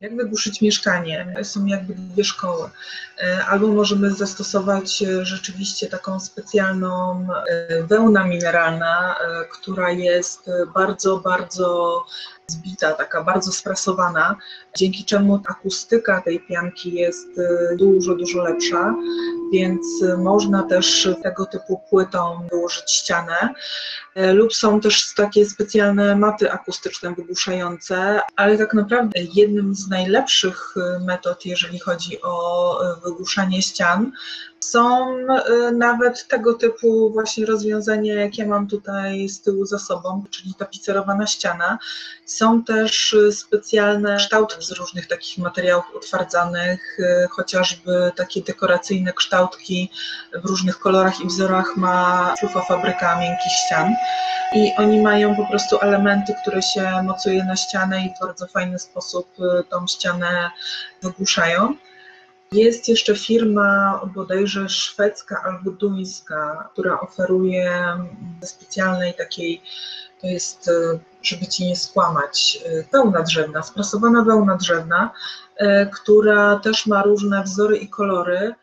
Jak wygłuszyć mieszkanie? Są jakby dwie szkoły. E, albo możemy zastosować e, rzeczywiście taką specjalną e, wełna mineralna, która jest bardzo, bardzo zbita, taka bardzo sprasowana, dzięki czemu akustyka tej pianki jest dużo, dużo lepsza, więc można też tego typu płytą wyłożyć ścianę. Lub są też takie specjalne maty akustyczne wygłuszające, ale tak naprawdę jednym z najlepszych metod, jeżeli chodzi o wygłuszanie ścian. Są y, nawet tego typu właśnie rozwiązania, jakie mam tutaj z tyłu za sobą, czyli tapicerowana ściana. Są też y, specjalne kształty z różnych takich materiałów utwardzanych, y, chociażby takie dekoracyjne kształtki w różnych kolorach i wzorach ma Flufa Fabryka Miękkich Ścian. I oni mają po prostu elementy, które się mocuje na ścianę i w bardzo fajny sposób tą ścianę wygłuszają. Jest jeszcze firma bodajże szwedzka albo duńska, która oferuje specjalnej takiej, to jest, e, żeby ci nie skłamać, e, wełna drzewna, sprasowana wełna drzewna, e, która też ma różne wzory i kolory